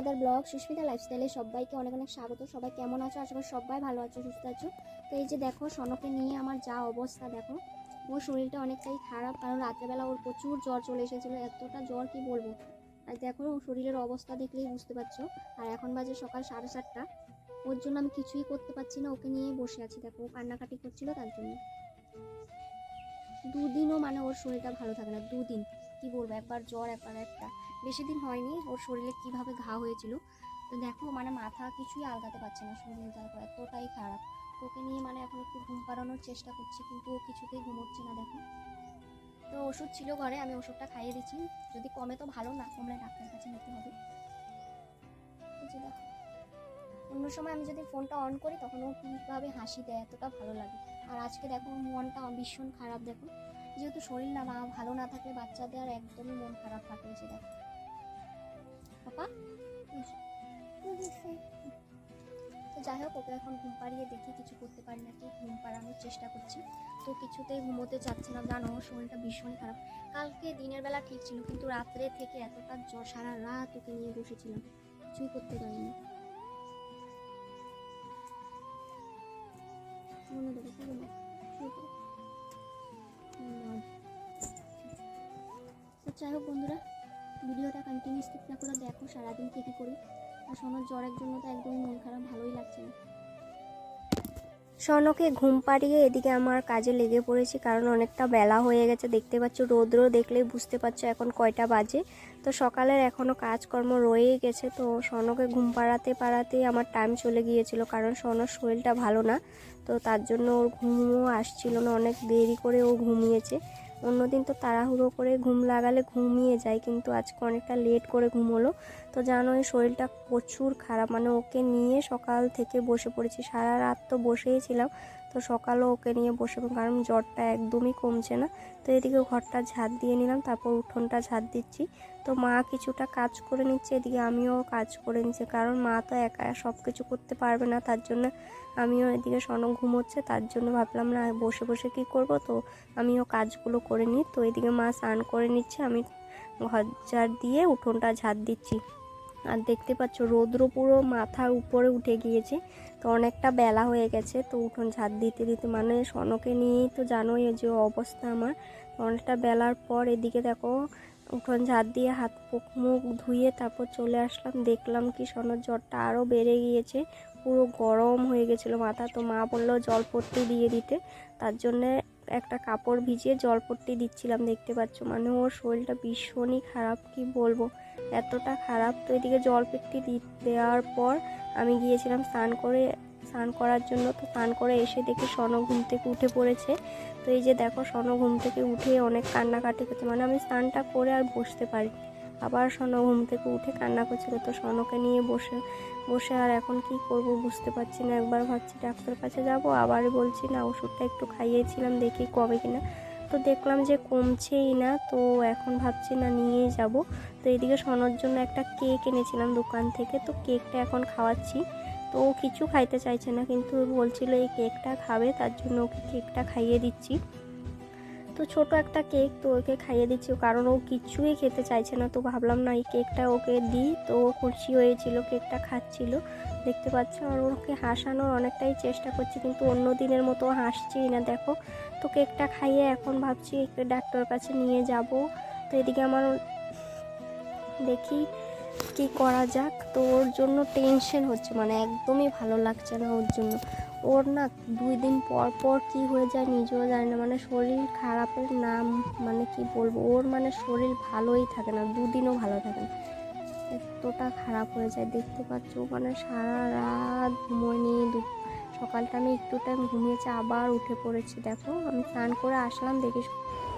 Blog Susmita লাইফস্টাইলে সবাইকে অনেক অনেক স্বাগত। সবাই কেমন আছো? আশা করি সবাই ভালো আছো, সুস্থ আছো। তো এই যে দেখো, সনকে নিয়ে আমার যা অবস্থা দেখো, ওর শরীরটা অনেকটাই খারাপ, কারণ রাত্রেবেলা ওর প্রচুর জ্বর চলে এসেছিল। এতটা জ্বর কি বলব? আর দেখো ওর শরীরের অবস্থা দেখলেই বুঝতে পারছ। আর এখন বাজে সকাল সাড়ে সাতটা। ওর জন্য আমি কিছুই করতে পারছি না, ওকে নিয়ে বসে আছি। দেখো, ও কান্নাকাটি করছিল তার জন্য। দুদিনও মানে ওর শরীরটা ভালো থাকে না, দুদিন। কি বলব, একবার জ্বর, একবার একটা। বেশি দিন হয়নি, ওর শরীরে কীভাবে ঘা হয়েছিল। তো দেখো মানে মাথা কিছুই আলগাতে পারছে না শরীর দেখো এতটাই খারাপ। ওকে নিয়ে মানে এখন একটু ঘুম পাড়ানোর চেষ্টা করছি, কিন্তু ও কিছুতেই ঘুমোচ্ছে না, দেখো। তো ওষুধ ছিল ঘরে, আমি ওষুধটা খাইয়ে দিচ্ছি। যদি কমে তো ভালো, না কমলে ডাক্তারের কাছে নিতে হবে। অন্য সময় আমি যদি ফোনটা অন করি, তখন ও কীভাবে হাসি দেয়, এতটা ভালো লাগে। আর আজকে দেখো, মনটা ভীষণ খারাপ, দেখো। যেহেতু শরীর না মা- ভালো না থাকলে বাচ্চাদের আর একদমই মন খারাপ থাকে যে দেখো। পাপা তো যাই হোক ওকে এখন ঘুম পাড়িয়ে দেখি কিছু করতে পারি নাকি? ঘুম পাড়ানোর চেষ্টা করছি। তো কিছুতেই ঘুমোতে চাচ্ছে না জানো শরীরটা ভীষণ খারাপ। কালকে দিনের বেলা ঠিক ছিল কিন্তু রাত্রে থেকে এতটা জ্বর সারা রাত ওকে নিয়ে বসেছিলাম। কিছুই করতে পারিনি। মনে কি তো যাই হোক বন্ধুরা, ভিডিওটা কন্টিনিউ স্কিপ না করে দেখো সারাদিন কী কী করি। আর সোনার জ্বরের জন্য তো একদমই মন খারাপ, ভালোই লাগছে না। স্বর্ণকে ঘুম পাড়িয়ে এদিকে আমার কাজে লেগে পড়েছি, কারণ অনেকটা বেলা হয়ে গেছে, দেখতে পাচ্ছ রৌদ্র দেখলেই বুঝতে পারছ এখন কয়টা বাজে। তো সকালের এখনও কাজকর্ম রয়েই গেছে, তো স্বর্ণকে ঘুম পাড়াতে পাড়াতেই আমার টাইম চলে গিয়েছিল, কারণ স্বর্ণর শরীরটা ভালো না। তো তার জন্য ওর ঘুমও আসছিল না, অনেক দেরি করে ও ঘুমিয়েছে। অন্যদিন তো তাড়াহুড়ো করে ঘুম লাগালে ঘুমিয়ে যায়, কিন্তু আজকে অনেকটা লেট করে ঘুমোলো। তো জানো এই শরীরটা প্রচুর খারাপ মানে ওকে নিয়ে সকাল থেকে বসে পড়েছি, সারা রাত তো বসেই ছিলাম। তো সকালও ওকে নিয়ে বসে কারণ জ্বরটা একদমই কমছে না, তো এদিকে ঘরটা ঝাড় দিয়ে নিলাম, তারপর উঠোনটা ঝাড় দিচ্ছি। তো মা কিছুটা কাজ করে নিচ্ছে, এদিকে আমিও কাজ করে নিচ্ছি, কারণ মা তো একা সব কিছু করতে পারবে না, তার জন্য আমিও এদিকে সন ঘুমোচ্ছে, তার জন্য ভাবলাম না বসে বসে কি করব, তো আমিও কাজগুলো করে নিই। তো এদিকে মা স্নান করে নিচ্ছে, আমি ঘর ঝাড় দিয়ে উঠোনটা ঝাড় দিচ্ছি। আর দেখতে পাচ্ছ, রৌদ্র পুরো মাথার উপরে উঠে গিয়েছে। তো অনেকটা বেলা হয়ে গেছে, তো উঠোন ঝাড় দিতে দিতে মানে সনকে নিয়েই তো জানোই যে অবস্থা আমার। অনেকটা বেলার পর এদিকে দেখো, উঠোন ঝাড় দিয়ে হাত মুখ মুখ ধুয়ে তারপর চলে আসলাম। দেখলাম কি সনর জ্বরটা আরও বেড়ে গিয়েছে, পুরো গরম হয়ে গেছিল মাথা। তো মা বলল জলপট্টি দিয়ে দিতে, তার জন্যে একটা কাপড় ভিজিয়ে জল জলপট্টি দিচ্ছিলাম, দেখতে পাচ্ছ। মানে ওর শরীরটা ভীষণই খারাপ, কি বলব। এতটা খারাপ। তো এদিকে জলপট্টি দি- দেওয়ার পর আমি গিয়েছিলাম স্নান করে, স্নান করার জন্য। তো স্নান করে এসে দেখি সন ঘুম থেকে উঠে পড়েছে। তো এই যে দেখো সন ঘুম থেকে উঠে অনেক কান্নাকাটি করছে। মানে আমি স্নানটা করে আর বসতে পারি আবার সন ঘুম থেকে উঠে কান্না করছিল। তো সনকে নিয়ে বসে বসে আর এখন কি করব বুঝতে পারছি না। একবার ভাবছি ডাক্তার কাছে যাব। আবার বলছি, না, ওষুধটা একটু খাইয়েছিলাম, দেখি কমে কিনা। তো দেখলাম যে কমছেই না, তো এখন ভাবছি না নিয়ে যাব। তো এদিকে সনর জন্য একটা কেক এনেছিলাম দোকান থেকে, তো কেকটা এখন খাওয়াচ্ছি। তো ও কিছু খাইতে চাইছে না, কিন্তু বলছিল এই কেকটা খাবে, তার জন্য ওকে কেকটা খাইয়ে দিচ্ছি। তো ছোট একটা কেক তো ওকে খাইয়ে দিচ্ছি, কারণ ও কিছুই খেতে চাইছে না। তো ভাবলাম, না, এই কেকটা ওকে দিই। তো ও খুশি হয়েছিল, কেকটা খাচ্ছিল। দেখতে পাচ্ছ, আর ওকে হাসানোর অনেকটাই চেষ্টা করছি, কিন্তু অন্য দিনের মতো হাসছেই না। দেখো, তো কেকটা খাইয়ে এখন ভাবছি ডাক্তার কাছে নিয়ে যাব। তো এদিকে আমার দেখি কি করা যাক। তো ওর জন্য টেনশন হচ্ছে মানে একদমই ভালো লাগছে না ওর জন্য। ওর না দুই দিন পর পর কি হয়ে যায় নিজেও জানি না। মানে শরীর খারাপের নাম মানে কি বলব, ওর মানে শরীর ভালোই থাকে না, দুদিনও ভালো থাকে না। এতটা খারাপ হয়ে যায়, দেখতে পাচ্ছ? মানে সারা রাত ঘুমোয়নি সকালটা আমি একটু টাইম ঘুমিয়েছি, আবার উঠে পড়েছি। দেখো, আমি স্নান করে আসলাম, দেখি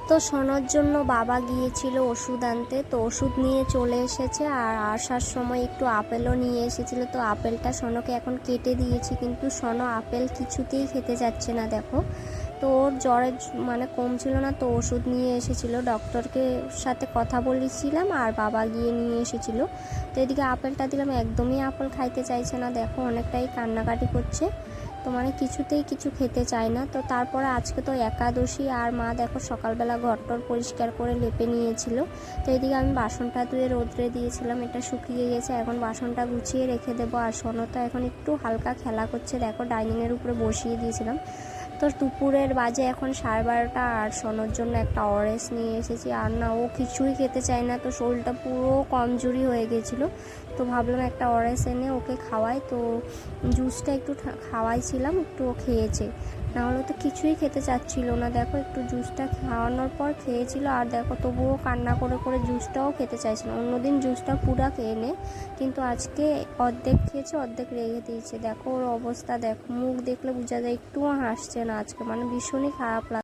তো সোনার জন্য বাবা গিয়েছিল ওষুধ আনতে, তো ওষুধ নিয়ে চলে এসেছে আর আসার সময় একটু আপেলও নিয়ে এসেছিল। তো আপেলটা সোনকে এখন কেটে দিয়েছি, কিন্তু সোনো আপেল কিছুতেই খেতে যাচ্ছে না, দেখো। তো ওর জ্বরের মানে কমছিল না, তো ওষুধ নিয়ে এসেছিল। ডক্টরকে সাথে কথা বলেছিলাম আর বাবা গিয়ে নিয়ে এসেছিল। তো এদিকে আপেলটা দিলাম, একদমই আপেল খাইতে চাইছে না, দেখো অনেকটাই কান্নাকাটি করছে। তো মানে কিছুতেই কিছু খেতে চায় না। তো তারপরে আজকে তো একাদশী আর মা দেখো সকালবেলা ঘরটর পরিষ্কার করে লেপে নিয়েছিল। তো এদিকে আমি বাসনটা ধুয়ে রোদ্রে দিয়েছিলাম, এটা শুকিয়ে গেছে, এখন বাসনটা গুছিয়ে রেখে দেবো। আর সোনো তো এখন একটু হালকা খেলা করছে, দেখো ডাইনিংয়ের উপরে বসিয়ে দিয়েছিলাম। তো দুপুরের বাজে, এখন সাড়ে বারোটা আর শোনোর জন্য একটা অরেস নিয়ে এসেছি। আর না, ও কিছুই খেতে চায় না, তো শরীরটা পুরো কমজোরি হয়ে গেছিল। তো ভাবলাম একটা অরেস এনে ওকে খাওয়াই। তো জুসটা একটু খাওয়াইছিলাম, একটু ও খেয়েছে। নাহলে তো কিছুই খেতে চাচ্ছিল না। দেখো একটু জুসটা খাওয়ানোর পর খেয়েছিল আর দেখো তবুও কান্না করে করে জুসটাও খেতে চাইছিল অন্যদিন জুসটা পুরা খেয়ে নে, কিন্তু আজকে অর্ধেক খেয়েছে, অর্ধেক রেগে দিয়েছে। দেখো ওর অবস্থা, দেখো মুখ দেখলে বোঝা যায় একটুও হাসছে না আজকে। মানে ভীষণই খারাপ লাগে